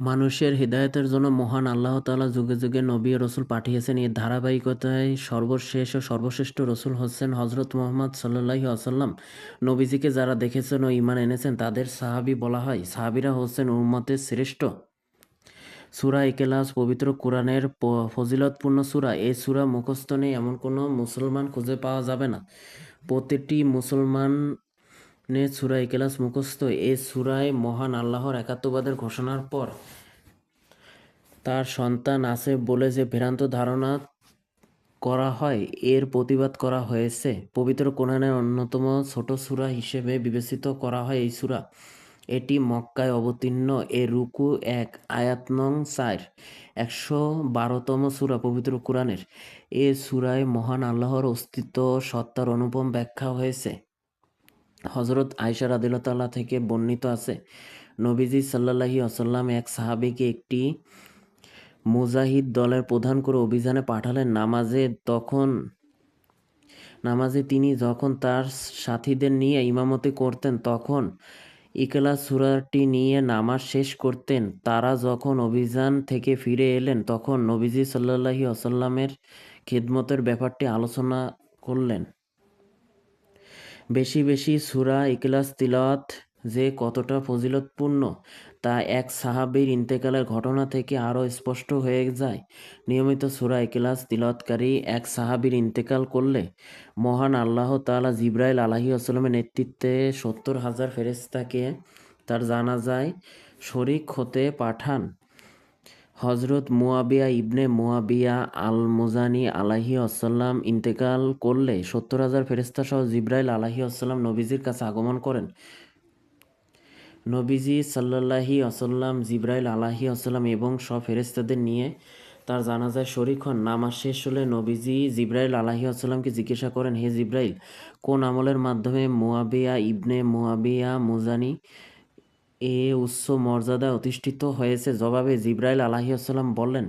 মানুষের হিদায়তের জন্য মহান আল্লাহ তাআলা যুগে যুগে নবী রসুল পাঠিয়েছেন। এর ধারাবাহিকতায় সর্বশেষ ও সর্বশ্রেষ্ঠ রসুল হচ্ছেন হজরত মোহাম্মদ সাল্লাহি আসাল্লাম নবীজিকে যারা দেখেছেন ও ইমান এনেছেন, তাদের সাহাবি বলা হয়, সাহাবিরা হচ্ছেন উম্মতের শ্রেষ্ঠ। সুরা একেলাস পবিত্র কোরআনের ফজিলতপূর্ণ সুরা। এই সুরা মুখস্থ নেই, এমন কোনো মুসলমান খুঁজে পাওয়া যাবে না। প্রতিটি মুসলমান নে সুরা ইকেলাস মুখস্থ এ সুরায় মহান আল্লাহর একাত্মবাদের ঘোষণার পর তার সন্তান আছে বলে যে, ভ্রান্ত ধারণা করা হয়, এর প্রতিবাদ করা হয়েছে। পবিত্র কোরআনের অন্যতম ছোট সূরা হিসেবে বিবেচিত করা হয় এই সূরা। এটি মক্কায় অবতীর্ণ। এ রুকু এক আয়াত নং চার, একশো বারোতম সূরা পবিত্র কোরআনের। এ সূরায় মহান আল্লাহর অস্তিত্ব সত্তার অনুপম ব্যাখ্যা হয়েছে। হজরত আয়সা রাদিল্লাহ থেকে বর্ণিত আছে, নবীজি সাল্লাল্লাহি আসাল্লাম এক সাহাবিকে একটি মুজাহিদ দলের প্রধান করে অভিযানে পাঠালেন। নামাজে তখন, নামাজে তিনি যখন তার সাথীদের নিয়ে ইমামতি করতেন, তখন ইকলা সুরাটি নিয়ে নামাজ শেষ করতেন। তারা যখন অভিযান থেকে ফিরে এলেন, তখন নবীজি সাল্লাল্লাহি আসাল্লামের খিদমতের ব্যাপারটি আলোচনা করলেন। বেশি বেশি সুরা ইকলাস তিলাওয়াত যে কতটা ফজিলতপূর্ণ, তা এক সাহাবীর ইন্তেকালের ঘটনা থেকে আরও স্পষ্ট হয়ে যায়। নিয়মিত সুরা ইকলাস তিলাওয়াতকারী এক সাহাবীর ইন্তেকাল করলে মহান আল্লাহ তাআলা জিব্রাইল আলাহি আসলামের নেতৃত্বে সত্তর হাজার ফেরেস্তাকে তার জানাজায় শরিক হতে পাঠান। হজরত মুয়াবিয়া ইবনে মুয়াবিয়া আল মুজানি আলাহি আসাল্লাম ইন্তেকাল করলে সত্তর হাজার ফেরেস্তা সহ জিব্রাইল আলাহি আসাল্লাম নবীজির কাছে আগমন করেন। নবীজি সাল্লাল্লাহি আসাল্লাম জিব্রাইল আলাহি আসাল্লাম এবং সব ফেরেস্তাদের নিয়ে তার জানাজায় শরিক হন। নামাজ শেষ হলে নবীজি জিব্রাইল আলাহি আসাল্লামকে জিজ্ঞাসা করেন, হে জিব্রাইল, কোন আমলের মাধ্যমে মুয়াবিয়া ইবনে মুয়াবিয়া মুজানি এ উচ্চ মর্যাদায় অধিষ্ঠিত হয়েছে জবাবে জিব্রাইল আলাহিসাল্লাম বললেন,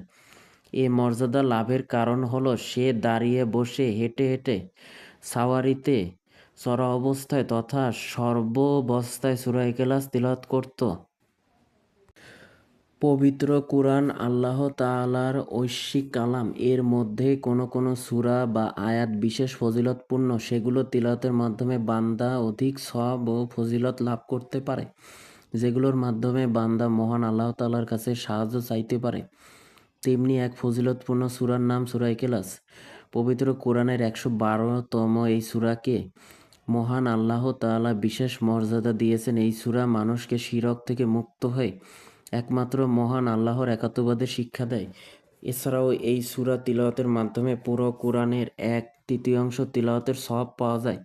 এ মর্যাদা লাভের কারণ হলো সে দাঁড়িয়ে বসে হেঁটে হেঁটে সাওয়ারিতে চরা অবস্থায় তথা সর্ববস্থায় সুরাই কেলাস তিলাত করত। পবিত্র কুরআন আল্লাহ তাআলার ঐশ্বিক কালাম। এর মধ্যে কোনো কোনো সূরা বা আয়াত বিশেষ ফজিলতপূর্ণ, সেগুলো তিলাওয়াতের মাধ্যমে বান্দা অধিক সব ও ফজিলত লাভ করতে পারে। যেগুলোর মাধ্যমে বান্দা মহান আল্লাহ তাআলার কাছে সাহায্য চাইতে পারে। তেমনি এক ফজিলতপূর্ণ সূরার নাম সূরা কেলাস পবিত্র কোরআনের একশো বারোতম এই সূরাকে মহান আল্লাহ তাআলা বিশেষ মর্যাদা দিয়েছেন। এই সূরা মানুষকে শিরক থেকে মুক্ত হয়ে একমাত্র মহান আল্লাহর একাত্মবাদের শিক্ষা দেয়। এছাড়াও এই সূরা তিলাওয়াতের মাধ্যমে পুরো কোরআনের এক তৃতীয়াংশ তিলাওয়াতের সব পাওয়া যায়।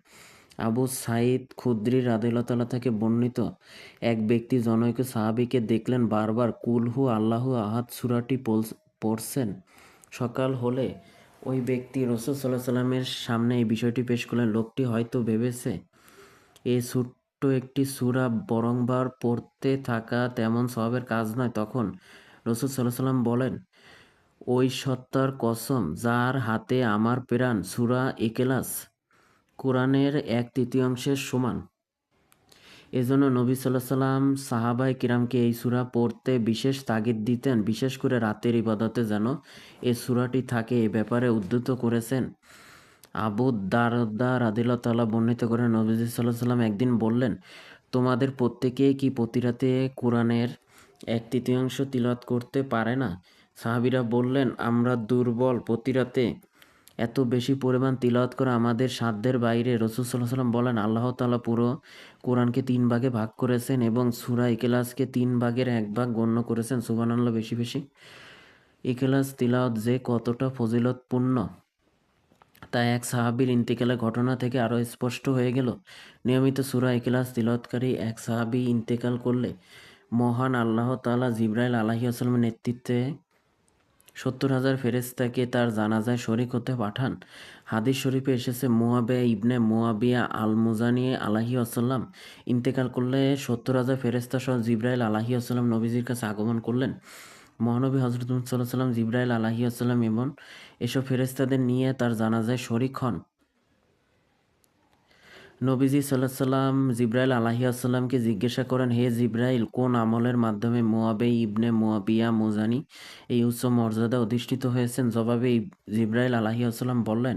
আবু সাইদ খুদ্রি রাদিল্লাহ থেকে বর্ণিত এক ব্যক্তি জনৈক সাহাবীকে দেখলেন, বারবার কুলহু আল্লাহু আহাদ সুরাটি পড়ছেন। সকাল হলে ওই ব্যক্তি রসুল সাল্লাহ সাল্লামের সামনে এই বিষয়টি পেশ করলেন। লোকটি হয়তো ভেবেছে এই ছোট্ট একটি সূরা বরংবার পড়তে থাকা তেমন স্বভাবের কাজ নয়। তখন রসুল সাল্লাহ সাল্লাম বলেন, ওই সত্তার কসম, যার হাতে আমার প্রাণ, সূরা ইকেলাস কোরআনের এক তৃতীয়াংশের সমান। এজন্য নবী সাল্লাহ সাল্লাম সাহাবাই কিরামকে এই সূরা পড়তে বিশেষ তাগিদ দিতেন, বিশেষ করে রাতের ইবাদতে যেন এই সূরাটি থাকে। এ ব্যাপারে উদ্ধৃত করেছেন আবু দারদা রাদিল্লাহ তাআলা বর্ণিত করে নবীজি সাল্লাহ সাল্লাম একদিন বললেন, তোমাদের প্রত্যেকেই কি প্রতি রাতে কোরআনের এক তৃতীয়াংশ তিলত করতে পারে না? সাহাবিরা বললেন, আমরা দুর্বল প্রতি রাতে এত বেশি পরিমাণ তিলাওয়াত করা আমাদের সাধ্যের বাইরে রসুল সাল্লাহ সাল্লাম বলেন, আল্লাহ তালা পুরো কোরআনকে তিন ভাগে ভাগ করেছেন এবং সুরা ইখলাসকে তিন ভাগের এক ভাগ গণ্য করেছেন। সুবহানাল্লাহ, বেশি বেশি। ইকেলাস তিলাওয়াত যে কতটা ফজিলতপূর্ণ, তা এক সাহাবীর ইন্তেকালের ঘটনা থেকে আরও স্পষ্ট হয়ে গেল। নিয়মিত সুরা ইখলাস তিলাওয়াতকারী এক সাহাবি ইন্তেকাল করলে মহান আল্লাহ তালা জিব্রাইল আলাহি সালামের নেতৃত্বে সত্তর হাজার ফেরেস্তাকে তার জানাজায় শরিক হতে পাঠান। হাদিস শরীফে এসেছে মুয়াবিয়া ইবনে মুয়াবিয়া আল মুজানি আলাহি আসাল্লাম ইন্তেকাল করলে সত্তর হাজার ফেরেস্তা সহ জিব্রাইল আলাহি আসাল্লাম নবীজির কাছে আগমন করলেন। মহানবী হজরত সাল্লাহ সাল্লাম জিব্রাইল আলাহি আসাল্লাম এবং এসব ফেরেস্তাদের নিয়ে তার জানাজায় শরিক হন। নবীজি সাল্লাহ সাল্লাম জিব্রাইল আলাহিয়াসাল্লামকে জিজ্ঞাসা করেন, হে জিব্রাইল, কোন আমলের মাধ্যমে মোয়াবে ইবনে মোয়াবিয়া মোজানি এই উচ্চ মর্যাদা অধিষ্ঠিত হয়েছেন? জবাবে জিব্রাইল আলাহিয়াসাল্লাম বললেন,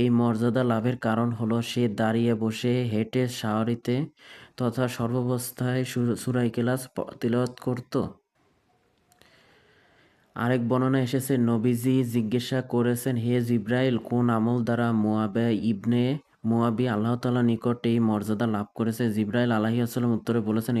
এই মর্যাদা লাভের কারণ হলো সে দাঁড়িয়ে বসে হেঁটে শাওয়ারিতে তথা সর্বাবস্থায় সুরাই কেলাস তিলাওয়াত করত। আরেক বর্ণনা এসেছে, নবীজি জিজ্ঞাসা করেছেন, হে জিব্রাইল, কোন আমল দ্বারা মোয়াবে ইবনে মোয়াবি আল্লাহ তাআলার নিকট এই মর্যাদা লাভ করেছে। জিব্রাইল আলাহিসাল্লাম উত্তরে বলেছেন